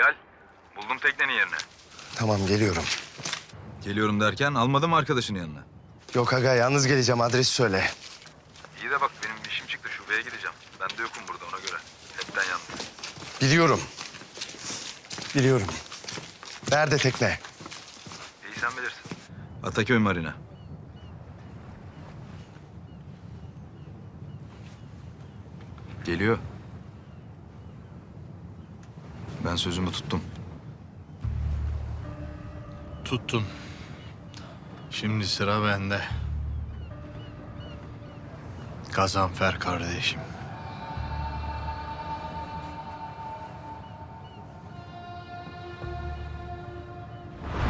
Bilal, buldum teknenin yerini. Tamam geliyorum. Geliyorum derken almadım arkadaşını yanına. Yok aga yalnız geleceğim adresi söyle. İyi de bak benim işim çıktı şubeye gideceğim. Ben de yokum burada ona göre. Hepten yalnız. Biliyorum. Biliyorum. Nerede tekne? İyi sen bilirsin. Ataköy Marina. Geliyor. Ben sözümü tuttum. Tuttun. Şimdi sıra bende. Gazanfer kardeşim.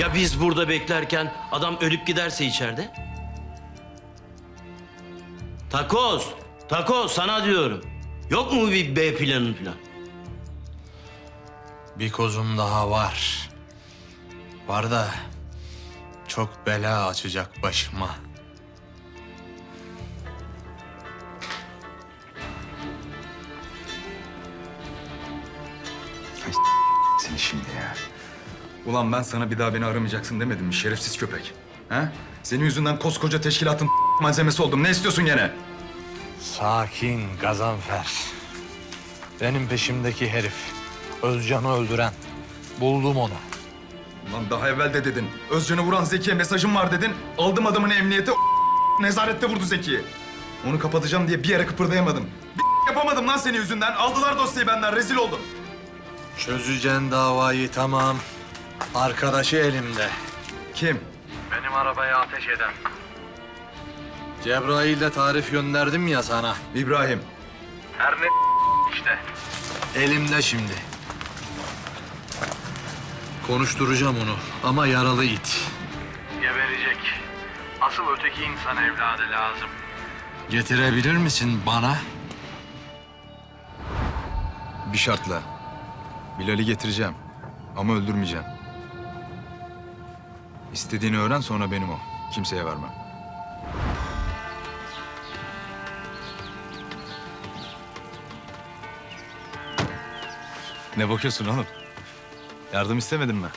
Ya biz burada beklerken adam ölüp giderse içeride? Takoz, takoz sana diyorum. Yok mu bir B planın falan? Bir kozum daha var. Var da çok bela açacak başıma. Seni şimdi ya. Ulan ben sana bir daha beni aramayacaksın demedim mi şerefsiz köpek? Ha? Senin yüzünden koskoca teşkilatın malzemesi oldum. Ne istiyorsun gene? Sakin Gazanfer. Benim peşimdeki herif. Özcan'ı öldüren. Buldum onu. Ulan daha evvel de dedin. Özcan'ı vuran Zeki'ye mesajım var dedin. Aldım adamını emniyete. Nezarette vurdu Zeki'yi. Onu kapatacağım diye bir yere kıpırdayamadım. Bir yapamadım lan senin yüzünden. Aldılar dosyayı benden. Rezil oldum. Çözeceksin davayı tamam. Arkadaşı elimde. Kim? Benim arabaya ateş eden. Cebrail'le tarif gönderdim ya sana. İbrahim. Her ne işte. Elimde şimdi. Konuşturacağım onu ama yaralı it. Geberecek. Asıl öteki insan evladı lazım. Getirebilir misin bana? Bir şartla. Bilal'i getireceğim. Ama öldürmeyeceğim. İstediğini öğren sonra benim o. Kimseye vermem. Ne bakıyorsun oğlum? Yardım istemedin mi?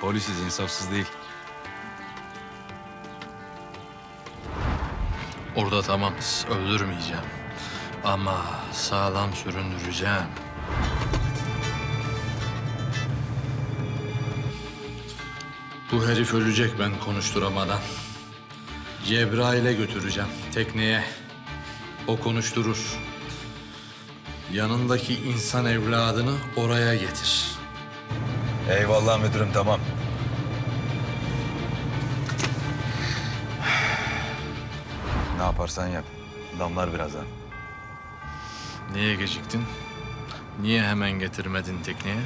Polisiz, insafsız değil. Orada tamamız. Öldürmeyeceğim. Ama sağlam süründüreceğim. Bu herif ölecek ben konuşturamadan. Cebrail'e götüreceğim tekneye. O konuşturur. Yanındaki insan evladını oraya getir. Eyvallah müdürüm, tamam. Ne yaparsan yap. Damlar birazdan. Niye geciktin? Niye hemen getirmedin tekneye?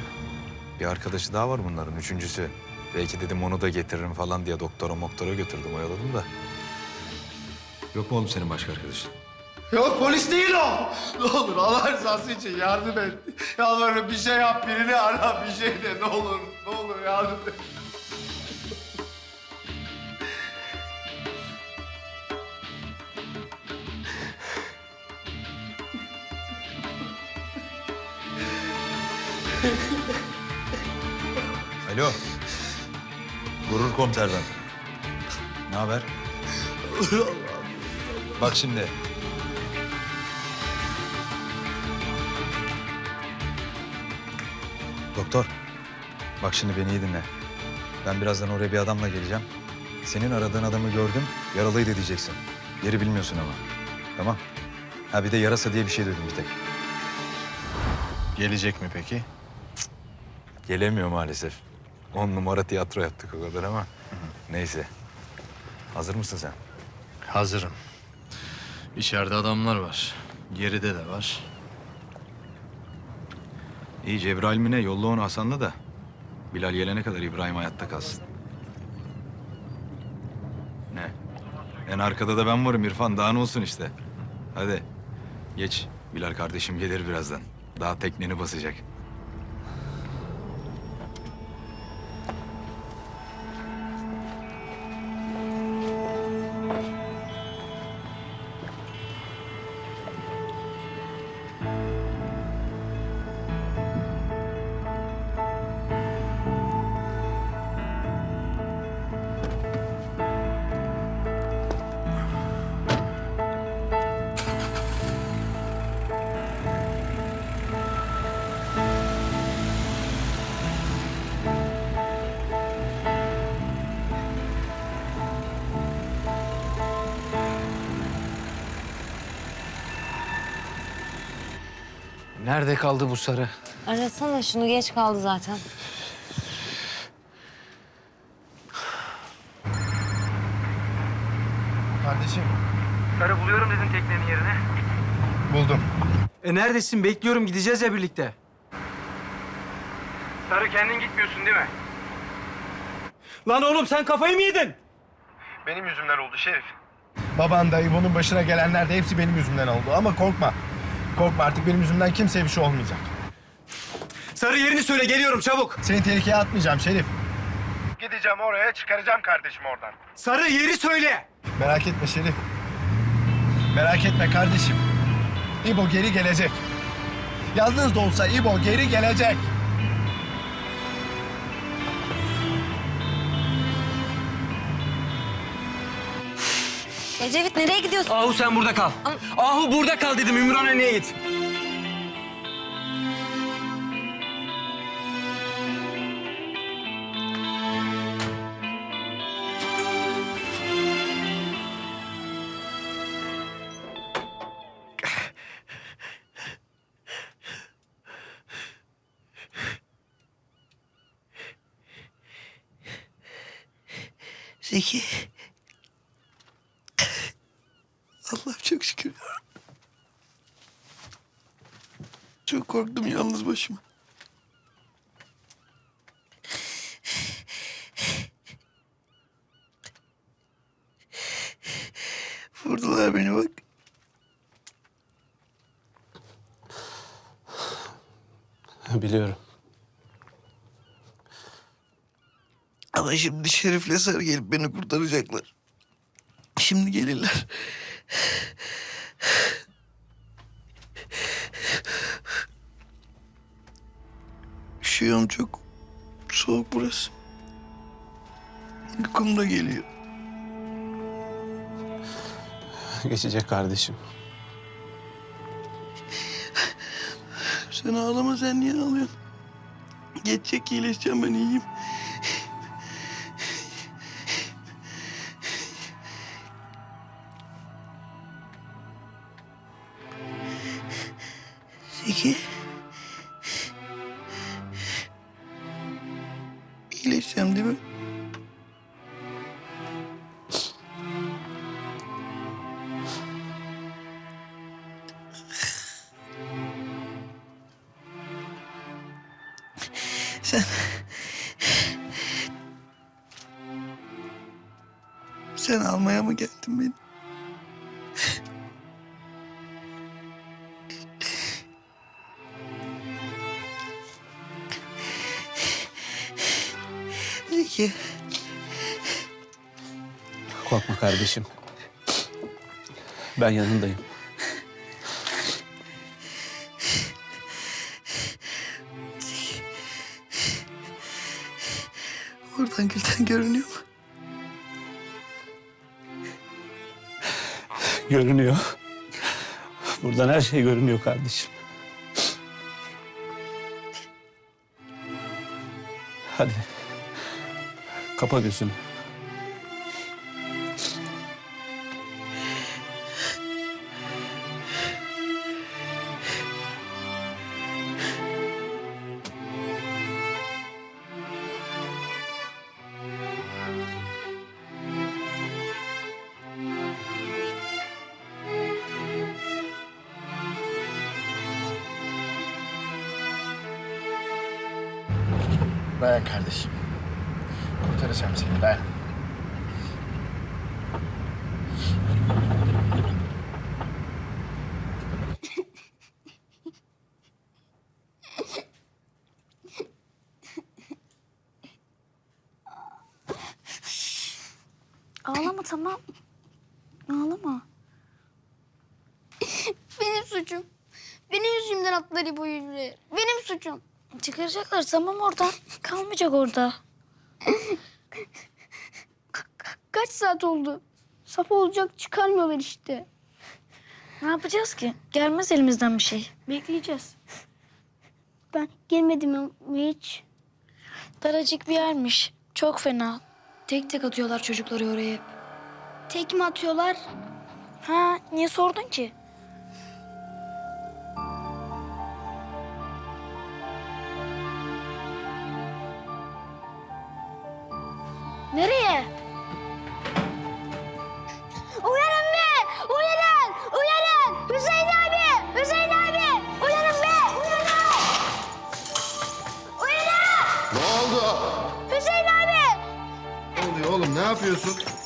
Bir arkadaşı daha var bunların, üçüncüsü. Belki dedim onu da getiririm falan diye doktora moktora götürdüm, oyaladım da. Yok mu oğlum senin başka arkadaşın? Yok polis değil o. Ne olur Allah rızası için yardım et. Yalvarırım bir şey yap birini ara bir şey de ne olur ne olur yardım et. Alo. Gurur komiserden. Ne haber? Bak şimdi. Doktor. Bak şimdi beni iyi dinle. Ben birazdan oraya bir adamla geleceğim. Senin aradığın adamı gördüm, yaralıydı diyeceksin. Yeri bilmiyorsun ama. Tamam. Ha bir de yarasa diye bir şey duydum bir tek. Gelecek mi peki? Gelemiyor maalesef. On numara tiyatro yaptık o kadar ama. Neyse. Hazır mısın sen? Hazırım. İçeride adamlar var. Geride de var. İyi Cebrail mi ne? Yolla onu Hasan'la da. Bilal gelene kadar İbrahim hayatta kalsın. Ne? En arkada da ben varım İrfan. Daha ne olsun işte. Hadi. Geç. Bilal kardeşim gelir birazdan. Daha tekneni basacak. Nerede kaldı bu sarı? Arasana şunu geç kaldı zaten. Kardeşim. Sarı buluyorum dedin teknenin yerini. Buldum. E neredesin? Bekliyorum gideceğiz ya birlikte. Sarı kendin gitmiyorsun değil mi? Lan oğlum sen kafayı mı yedin? Benim yüzümden oldu Şerif. Baban dayı bunun başına gelenler de hepsi benim yüzümden oldu. Ama korkma. Korkma artık benim yüzümden kimseye bir şey olmayacak. Sarı yerini söyle geliyorum çabuk. Seni tehlikeye atmayacağım Şerif. Gideceğim oraya çıkaracağım kardeşimi oradan. Sarı yeri söyle. Merak etme Şerif. Merak etme kardeşim. İbo geri gelecek. Yalnız da olsa İbo geri gelecek. Ecevit nereye gidiyorsun? Ahu sen burada kal. Ahu burada kal dedim Ümranhane'ye git. Korktum yalnız başıma. Vurdular beni bak. Biliyorum. Ama şimdi Şerif'le Sarı gelip beni kurtaracaklar. Şimdi gelirler. Üşüyorum çok. Soğuk burası. Uykum da geliyor. Geçecek kardeşim. Sen ağlama sen niye ağlıyorsun? Geçecek iyileşeceğim ben iyiyim. Zeki. Almaya mı geldin beni? Zeki. Korkma kardeşim. Ben yanındayım. Oradan Gülten görünüyor mu? Görünüyor. Buradan her şey görünüyor kardeşim. Hadi. Kapa gözünü. Tamam. Ağlama. Benim suçum. Benim yüzümden atları bu yüzüne. Benim suçum. Çıkaracaklar tamam oradan. Kalmayacak orada. Kaç saat oldu? Sap olacak çıkarmıyorlar işte. Ne yapacağız ki? Gelmez elimizden bir şey. Bekleyeceğiz. Ben gelmedim hiç. Daracık bir yermiş. Çok fena. Tek tek atıyorlar çocukları oraya hep. Tekme atıyorlar. Ha, niye sordun ki? Nereye? Uyanın be! Uyanın! Uyanın! Hüseyin abi! Hüseyin abi! Uyanın be! Uyanın! Uyanın! Ne oldu? Hüseyin abi! Ne oluyor oğlum? Ne yapıyorsun?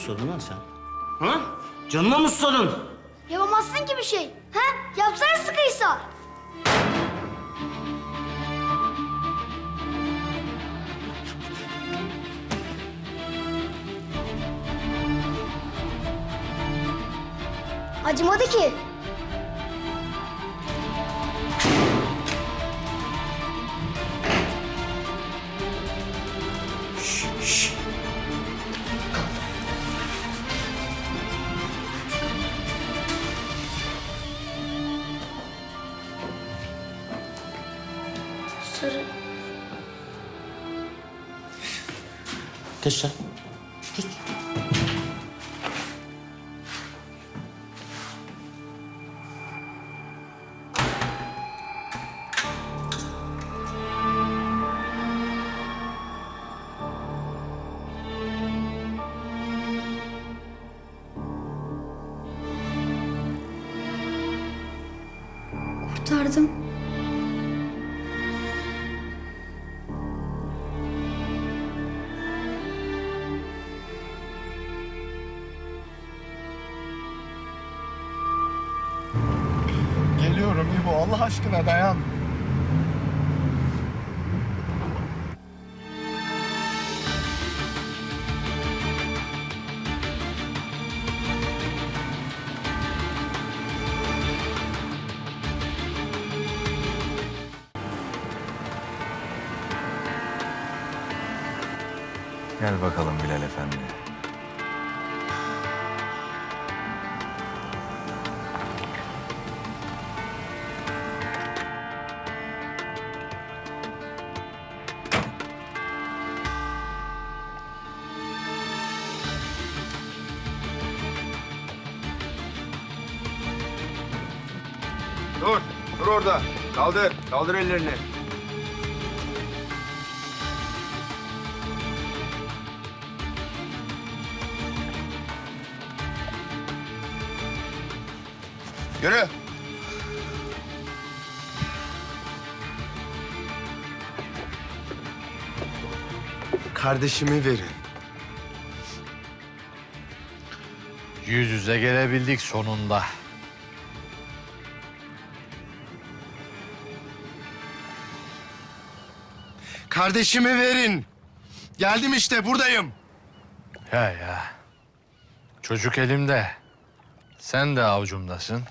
Susadın lan sen? Ha? Canına mı susadın? Yapamazsın ki bir şey. Ha? Yapsana sıkıysa. Acımadı ki. Geç sen. Kurtardım. Aşkına dayan. Orada. Kaldır. Kaldır ellerini. Yürü. Kardeşimi verin. Yüz yüze gelebildik sonunda. Kardeşimi verin. Geldim işte buradayım. Ya ya. Çocuk elimde. Sen de avucumdasın.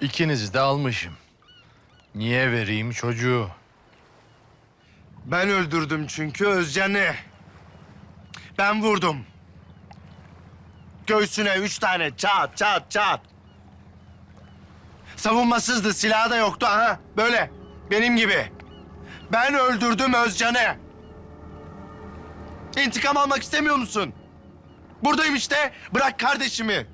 İkinizi de almışım. Niye vereyim çocuğu? Ben öldürdüm çünkü Özcan'ı. Ben vurdum. Göğsüne üç tane çat çat çat. Savunmasızdı, silahı da yoktu ha. Böyle, benim gibi. Ben öldürdüm Özcan'ı. İntikam almak istemiyor musun? Buradayım işte. Bırak kardeşimi.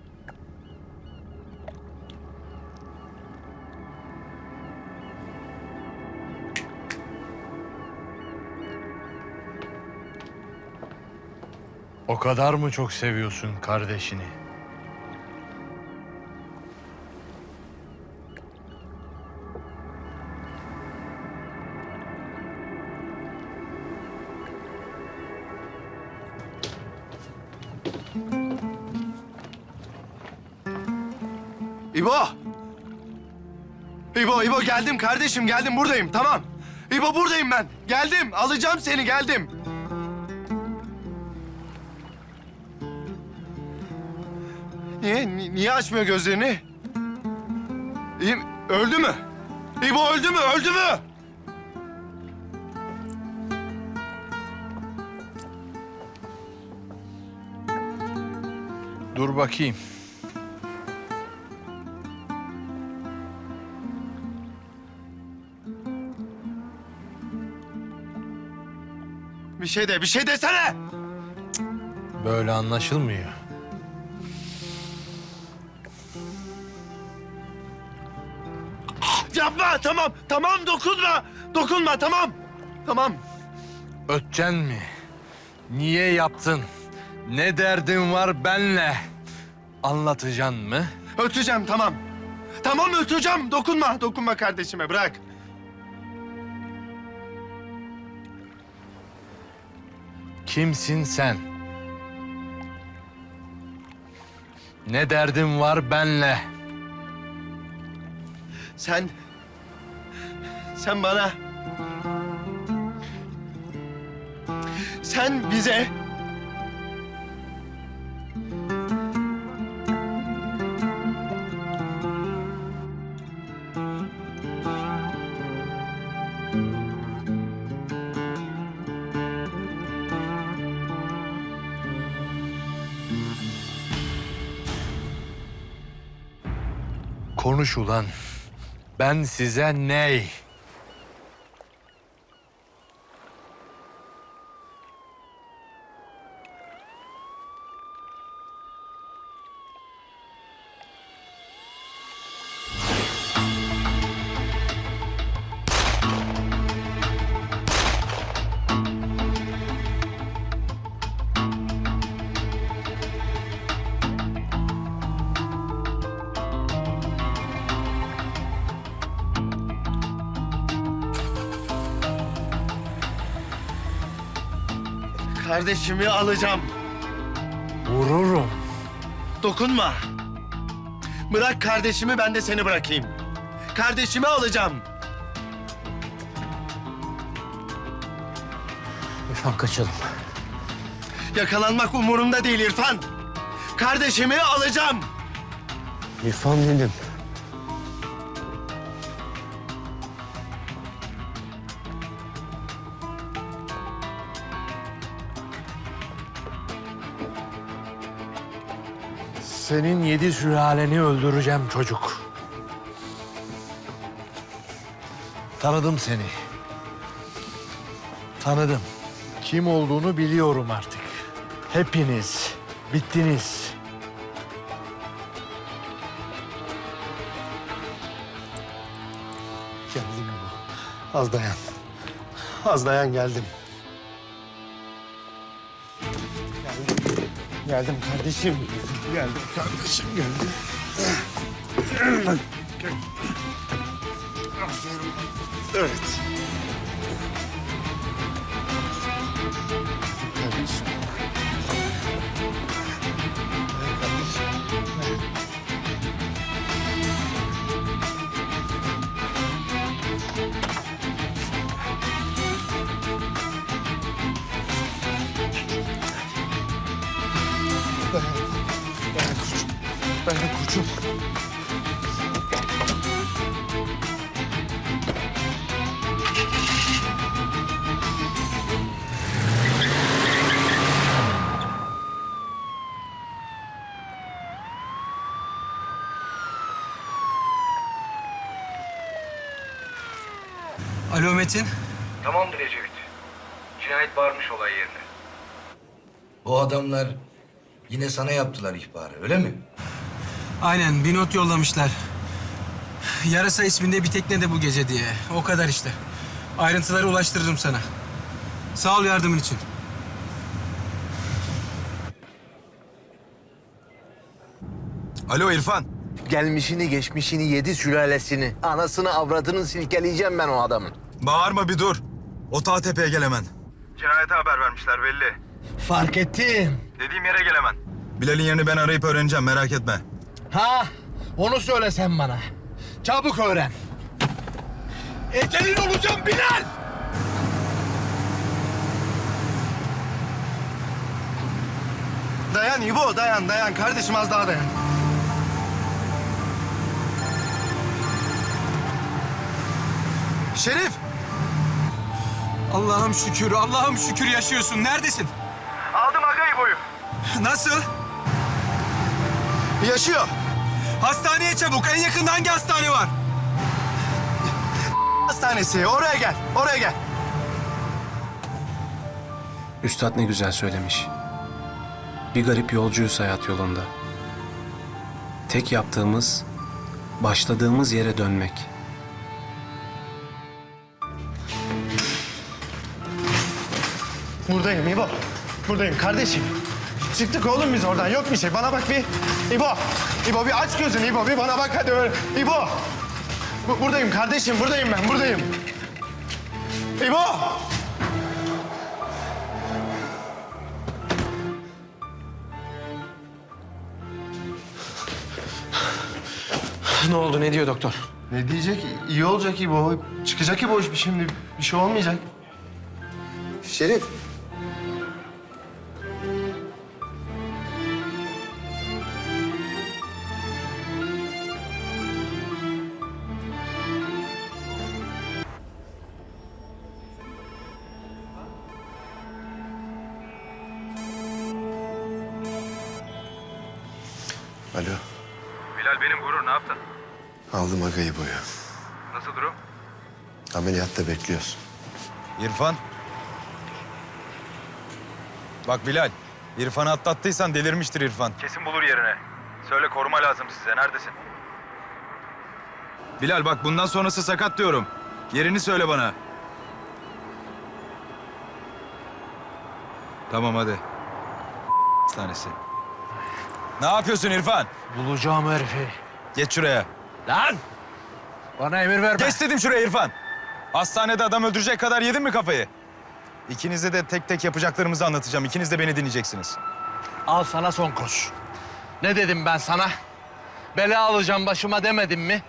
O kadar mı çok seviyorsun kardeşini? İbo, geldim kardeşim geldim buradayım tamam. İbo buradayım ben. Geldim alacağım seni geldim. Niye? Ni- niye açmıyor gözlerini? İyi? Öldü mü? İbo öldü mü? Öldü mü? Dur bakayım. şey de, bir şey desene. Böyle anlaşılmıyor. Yapma, tamam, tamam dokunma. Dokunma, tamam. Tamam. Ötcen mi? Niye yaptın? Ne derdin var benle? Anlatacaksın mı? Öteceğim, tamam. Tamam öteceğim, dokunma. Dokunma kardeşime, bırak. Kimsin sen? Ne derdin var benle? Sen... Sen bana... Sen bize... Konuş ulan. Ben size ney? Kardeşimi alacağım. Vururum. Dokunma. Bırak kardeşimi ben de seni bırakayım. Kardeşimi alacağım. İrfan kaçalım. Yakalanmak umurumda değil İrfan. Kardeşimi alacağım. İrfan dedim. Senin yedi sülaleni öldüreceğim çocuk. Tanıdım seni. Tanıdım. Kim olduğunu biliyorum artık. Hepiniz bittiniz. Geldim bu. Az dayan. Az dayan geldim. Geldim. Kardeşim. Geldim kardeşim geldim. Evet. Metin. Tamamdır Ecevit. Cinayet bağırmış olay yerine. Bu adamlar yine sana yaptılar ihbarı öyle mi? Aynen bir not yollamışlar. Yarasa isminde bir tekne de bu gece diye. O kadar işte. Ayrıntıları ulaştırırım sana. Sağ ol yardımın için. Alo İrfan. Gelmişini geçmişini yedi sülalesini. Anasını avradını silkeleyeceğim ben o adamın. Bağırma bir dur. Otağa tepeye gel hemen. Cinayete haber vermişler belli. Fark ettim. Dediğim yere gel hemen. Bilal'in yerini ben arayıp öğreneceğim merak etme. Ha onu söyle sen bana. Çabuk öğren. Ecelin olacağım Bilal. Dayan İbo dayan dayan. Kardeşim az daha dayan. Şerif. Allah'ım şükür, Allah'ım şükür yaşıyorsun. Neredesin? Aldım aga İbo'yu. Nasıl? Yaşıyor. Hastaneye çabuk. En yakında hangi hastane var? Hastanesi. Oraya gel. Oraya gel. Üstad ne güzel söylemiş. Bir garip yolcuyuz hayat yolunda. Tek yaptığımız başladığımız yere dönmek. Buradayım İbo. Buradayım kardeşim. Çıktık oğlum biz oradan. Yok bir şey. Bana bak bir. İbo. İbo bir aç gözünü İbo. Bir bana bak hadi öyle. İbo. Bu- buradayım kardeşim. Buradayım ben. Buradayım. İbo. Ne oldu ne diyor doktor? Ne diyecek? İyi olacak İbo. Çıkacak İbo şimdi. Bir şey olmayacak. Şerif. Bekliyoruz. İrfan. Bak Bilal, İrfan'ı atlattıysan delirmiştir İrfan. Kesin bulur yerine. Söyle koruma lazım size. Neredesin? Bilal bak bundan sonrası sakat diyorum. Yerini söyle bana. Tamam hadi. Hastanesi. Ne yapıyorsun İrfan? Bulacağım herifi. Geç şuraya. Lan! Bana emir verme. Geç dedim şuraya İrfan. Hastanede adam öldürecek kadar yedin mi kafayı? İkinize de tek tek yapacaklarımızı anlatacağım. İkiniz de beni dinleyeceksiniz. Al sana son koş. Ne dedim ben sana? Bela alacağım başıma demedim mi?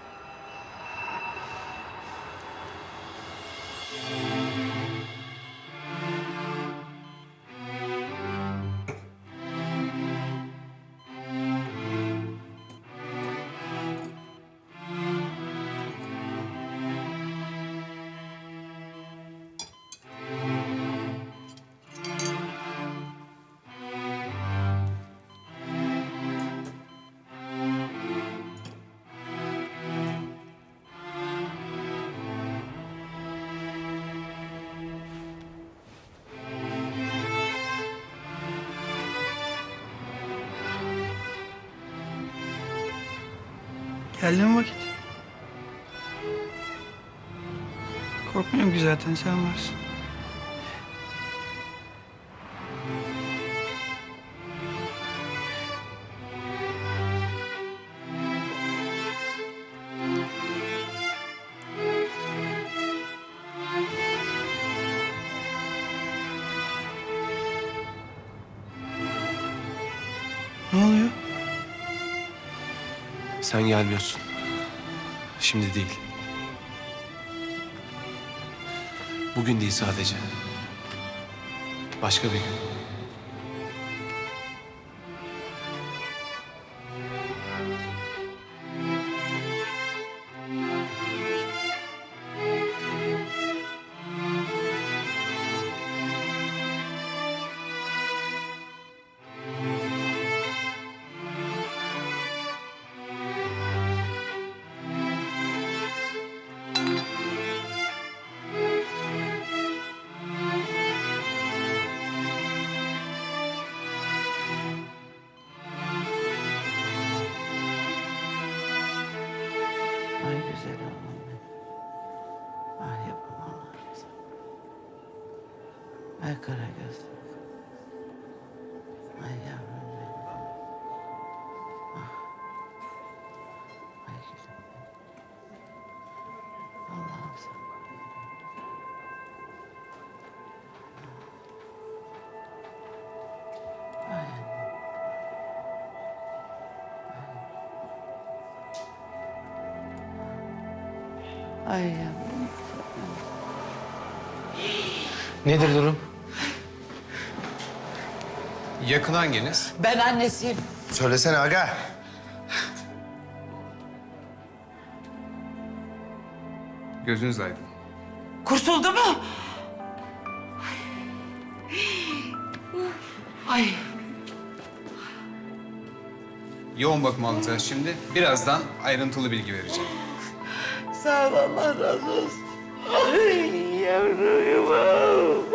Geldi vakit? Korkmuyorum ki zaten sen varsın. Ne oluyor? Sen gelmiyorsun. Şimdi değil. Bugün değil sadece. Başka bir gün. Ay yavrum. Nedir durum? Yakın hanginiz? Ben annesiyim. Söylesene Aga. Gözünüz aydın. Kurtuldu mu? Ay. Yoğun bakım alacağız şimdi. Birazdan ayrıntılı bilgi vereceğim. Sağ ol Allah razı olsun. Ay yavrum.